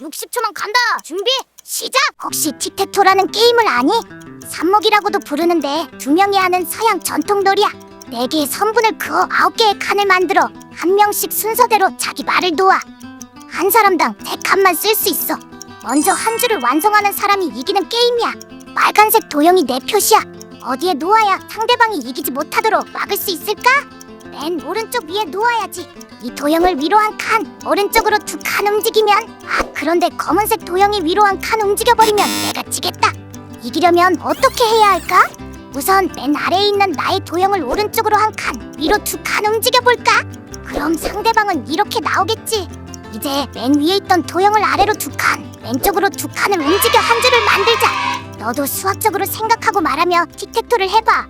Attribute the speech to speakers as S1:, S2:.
S1: 60초만 간다. 준비 시작. 혹시 틱택토라는 게임을 아니? 삽목이라고도 부르는데 두 명이 하는 서양 전통놀이야. 네 개의 선분을 그어 아홉 개의 칸을 만들어 한 명씩 순서대로 자기 말을 놓아. 한 사람당 세 칸만 쓸 수 있어. 먼저 한 줄을 완성하는 사람이 이기는 게임이야. 빨간색 도형이 내 표시야. 어디에 놓아야 상대방이 이기지 못하도록 막을 수 있을까? 맨 오른쪽 위에 놓아야지. 이 도형을 위로 한 칸, 오른쪽으로 두 칸 움직이면 아 그런데 검은색 도형이 위로 한 칸 움직여버리면 내가 지겠다. 이기려면 어떻게 해야 할까? 우선 맨 아래에 있는 나의 도형을 오른쪽으로 한 칸, 위로 두 칸 움직여볼까? 그럼 상대방은 이렇게 나오겠지. 이제 맨 위에 있던 도형을 아래로 두 칸, 왼쪽으로 두 칸을 움직여 한 줄을 만들자. 너도 수학적으로 생각하고 말하며 틱택토를 해봐.